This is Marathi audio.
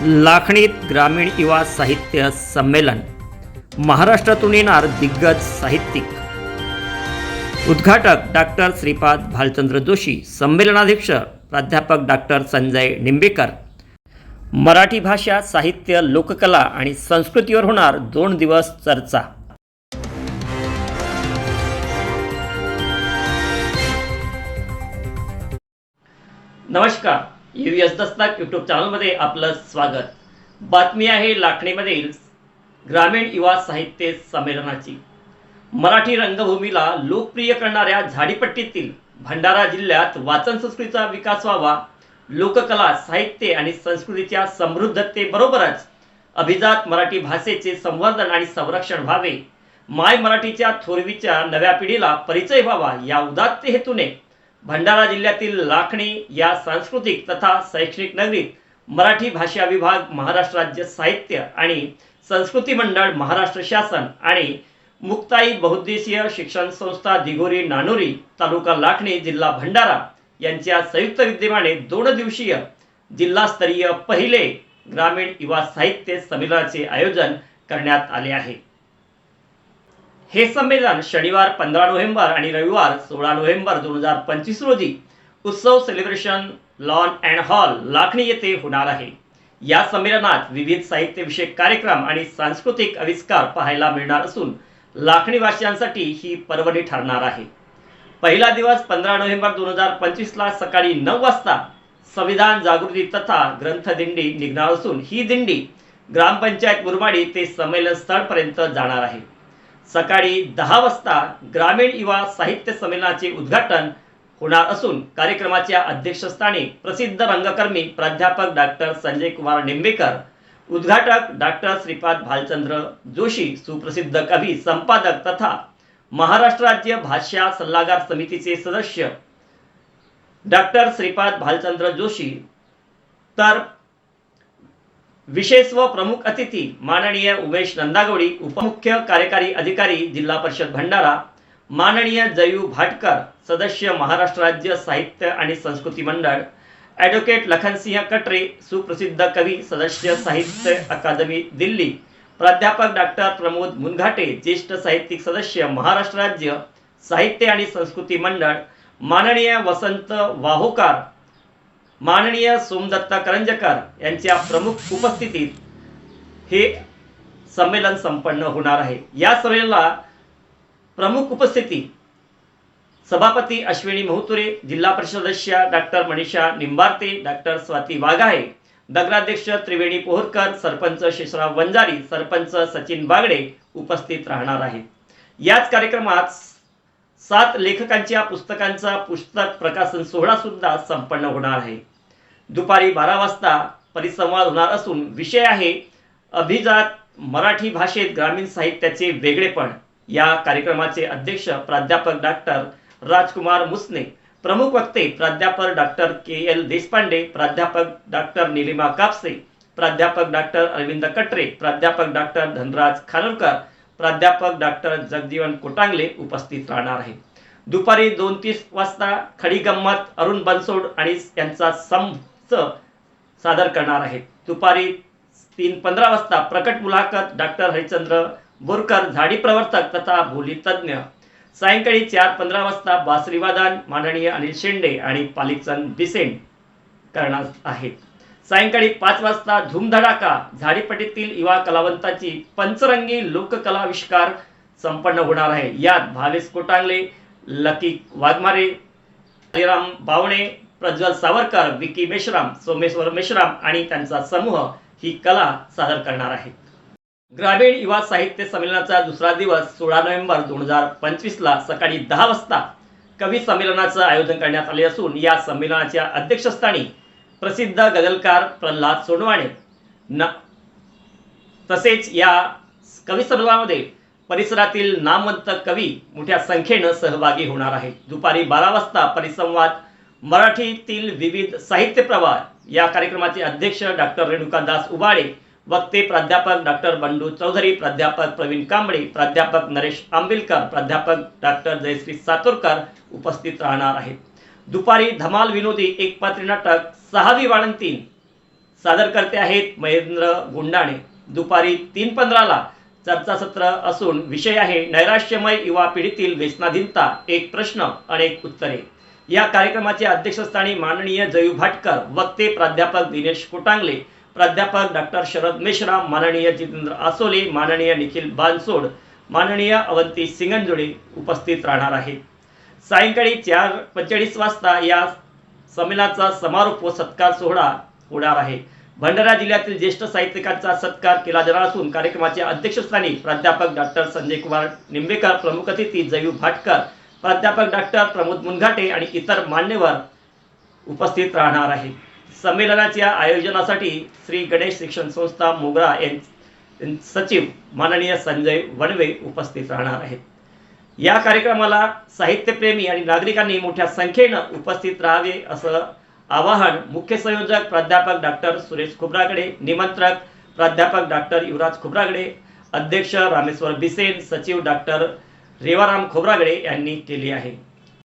लाखणीत ग्रामीण युवा साहित्य संमेलन. महाराष्ट्रातून येणार दिग्गज साहित्यिक. उद्घाटक डॉक्टर श्रीपाद भालचंद्र जोशी संमेलनाध्यक्ष प्राध्यापक डॉक्टर संजय निंबेकर. मराठी भाषा साहित्य लोककला आणि संस्कृतीवर होणार दोन दिवस चर्चा. नमस्कार. यू एस दस्तक यूट्यूब चॅनलमध्ये आपलं स्वागत. बातमी आहे लाखणीमधील ग्रामीण युवा साहित्य संमेलनाची. मराठी रंगभूमीला लोकप्रिय करणाऱ्या झाडीपट्टीतील भंडारा जिल्ह्यात वाचन संस्कृतीचा विकास व्हावा लोककला साहित्य आणि संस्कृतीच्या समृद्धतेबरोबरच अभिजात मराठी भाषेचे संवर्धन आणि संरक्षण व्हावे माय मराठीच्या थोरवीच्या नव्या पिढीला परिचय व्हावा या उदात्त हेतूने भंडारा जिल्ह्यातील लाखणी या सांस्कृतिक तथा शैक्षणिक नगरीत मराठी भाषा विभाग महाराष्ट्र राज्य साहित्य आणि संस्कृती मंडळ महाराष्ट्र शासन आणि मुक्ताई बहुद्देशीय शिक्षण संस्था दिघोरी नानोरी तालुका लाखणी जिल्हा भंडारा यांच्या संयुक्त विद्यमाने दोन दिवसीय जिल्हास्तरीय पहिले ग्रामीण युवा साहित्य संमेलनाचे आयोजन करण्यात आले आहे. हे संमेलन शनिवार पंधरा नोव्हेंबर आणि रविवार सोळा नोव्हेंबर दोन हजार पंचवीस रोजी उत्सव celebration lawn and hall Lakhani येथे होणार आहे. या संमेलनात विविध साहित्यविषयक कार्यक्रम आणि सांस्कृतिक आविष्कार पाहायला मिळणार असून लाखणीवासियांसाठी ही पर्वणी ठरणार आहे. पहिला दिवस पंधरा नोव्हेंबर दोन हजार पंचवीसला सकाळी नऊ वाजता संविधान जागृती तथा ग्रंथदिंडी निघणार असून ही दिंडी ग्रामपंचायत मुरमाडी ते संमेलन स्थळपर्यंत जाणार आहे. सकाळी दहा वाजता ग्रामीण युवा साहित्य संमेलनाचे उद्घाटन होणार असून कार्यक्रमाच्या अध्यक्षस्थानी प्रसिद्ध रंगकर्मी प्राध्यापक डॉक्टर संजय कुमार निंबेकर उद्घाटक डॉक्टर श्रीपाद भालचंद्र जोशी सुप्रसिद्ध कवी संपादक तथा महाराष्ट्र राज्य भाषा सल्लागार समितीचे सदस्य डॉक्टर श्रीपाद भालचंद्र जोशी. तर विशेष व प्रमुख अतिथी माननीय उमेश नंदागोडी उपमुख्य कार्यकारी अधिकारी जिल्हा परिषद भंडारा माननीय जयू भाटकर सदस्य महाराष्ट्र राज्य साहित्य आणि संस्कृती मंडळ ॲडव्होकेट लखनसिंह कटरे सुप्रसिद्ध कवी सदस्य साहित्य अकादमी दिल्ली प्राध्यापक डॉक्टर प्रमोद मुनघाटे ज्येष्ठ साहित्यिक सदस्य महाराष्ट्र राज्य साहित्य आणि संस्कृती मंडळ माननीय वसंत वाहोकार माननीय सोमदत्ता करंजकर यांच्या प्रमुख उपस्थितीत हे संमेलन संपन्न होणार आहे. या संमेलनाला प्रमुख उपस्थिती सभापती अश्विनी महतुरे जिल्हा परिषद सदस्य डॉक्टर मनीषा निंबार्ते डॉक्टर स्वाती वाघाळे नगराध्यक्ष त्रिवेणी पोहरकर सरपंच शेषराव वंजारी सरपंच सचिन बागडे उपस्थित राहणार आहेत. याच कार्यक्रमात सात लेखकांच्या पुस्तकांचा पुस्तक प्रकाशन सोहळा सुद्धा संपन्न होणार आहे. दुपारी बारा वाजता परिसंवाद होणार असून विषय आहे अभिजात मराठी भाषेत ग्रामीण साहित्याचे वेगळेपण. या कार्यक्रमाचे अध्यक्ष प्राध्यापक डॉक्टर राजकुमार मुसने. प्रमुख वक्ते प्राध्यापक डॉक्टर के एल देशपांडे प्राध्यापक डॉक्टर निलिमा कापसे प्राध्यापक डॉक्टर अरविंद कटरे प्राध्यापक डॉक्टर धनराज खानोलकर प्राध्यापक डॉक्टर जगजीवन कोटांगले उपस्थित राहणार आहेत. दुपारी दोन तीस वाजता खडी गंमत अरुण बनसोड आणि यांचा संच सादर करणार आहेत. दुपारी तीन पंधरा वाजता प्रकट मुलाखत डॉक्टर हरिचंद्र बोरकर झाडी प्रवर्तक तथा बोली तज्ज्ञ. सायंकाळी चार पंधरा वाजता बासरीवादन माननीय अनिल शेंडे आणि पालिकचंद बिसेन करणार आहेत. सायंकाळी पाच वाजता धूमधडाका झाडीपटीतील युवा कलावंताची पंचरंगी लोककलाविष्कार संपन्न होणार आहे. यात भावेश कोटांगले लकी वाघमारे हरिराम बावणे प्रज्वल सावरकर विकी मेश्राम सोमेश्वर मेश्राम आणि त्यांचा समूह ही कला सादर करणार आहेत. ग्रामीण युवा साहित्य संमेलनाचा दुसरा दिवस सोळा नोव्हेंबर दोन हजार पंचवीसला सकाळी दहा वाजता कवी संमेलनाचं आयोजन करण्यात आले असून या संमेलनाच्या अध्यक्षस्थानी प्रसिद्ध गजलकार प्रल्हाद सोनवाणे. न तसेच या कवी संमेलनामध्ये परिसरातील नामवंत कवी मोठ्या संख्येनं सहभागी होणार आहेत. दुपारी बारा वाजता परिसंवाद मराठीतील विविध साहित्य प्रवाह या कार्यक्रमाचे अध्यक्ष डॉक्टर रेणुकादास उबाळे वक्ते प्राध्यापक डॉक्टर बंडू चौधरी प्राध्यापक प्रवीण कांबळे प्राध्यापक नरेश आंबिलकर प्राध्यापक डॉक्टर जयश्री सातोरकर उपस्थित राहणार आहेत. दुपारी धमाल विनोदी एकपात्री नाटक सहावी वाळंतीन. सादर करते आहेत महेंद्र गुंडाणे. दुपारी तीन पंधराला चर्चासत्र असून विषय आहे नैराश्यमय युवा पिढीतील व्यसनाधीनता एक प्रश्न अनेक उत्तरे. या कार्यक्रमाचे अध्यक्षस्थानी माननीय जयू भाटकर वक्ते प्राध्यापक दिनेश कोटांगले प्राध्यापक डॉक्टर शरद मेश्राम माननीय जितेंद्र आसोले माननीय निखिल बानसोड माननीय अवंती सिंगंजोडे उपस्थित राहणार आहेत. सायंकाळी चार पंचेचाळीस वाजता या संमेलनाचा समारोप व सत्कार सोहळा होणार आहे. भंडारा जिल्ह्यातील ज्येष्ठ साहित्यिकांचा सत्कार केला जाणार असून कार्यक्रमाच्या अध्यक्षस्थानी प्राध्यापक डॉक्टर संजय कुमार निंबेकर प्रमुख अतिथी जयू भाटकर प्राध्यापक डॉक्टर प्रमोद मुनघाटे आणि इतर मान्यवर उपस्थित राहणार आहेत. संमेलनाच्या आयोजनासाठी श्री गणेश शिक्षण संस्था मोगरा यां सचिव माननीय संजय वणवे उपस्थित राहणार आहेत. या कार्यक्रमाला साहित्यप्रेमी आणि नागरिकांनी मोठ्या संख्येनं उपस्थित राहावे असं आवाहन मुख्य संयोजक प्राध्यापक डॉक्टर सुरेश खुब्रागडे निमंत्रक प्राध्यापक डॉक्टर युवराज खुब्रागडे अध्यक्ष रामेश्वर बिसेन सचिव डॉक्टर रेवाराम खोब्रागडे यांनी केली आहे.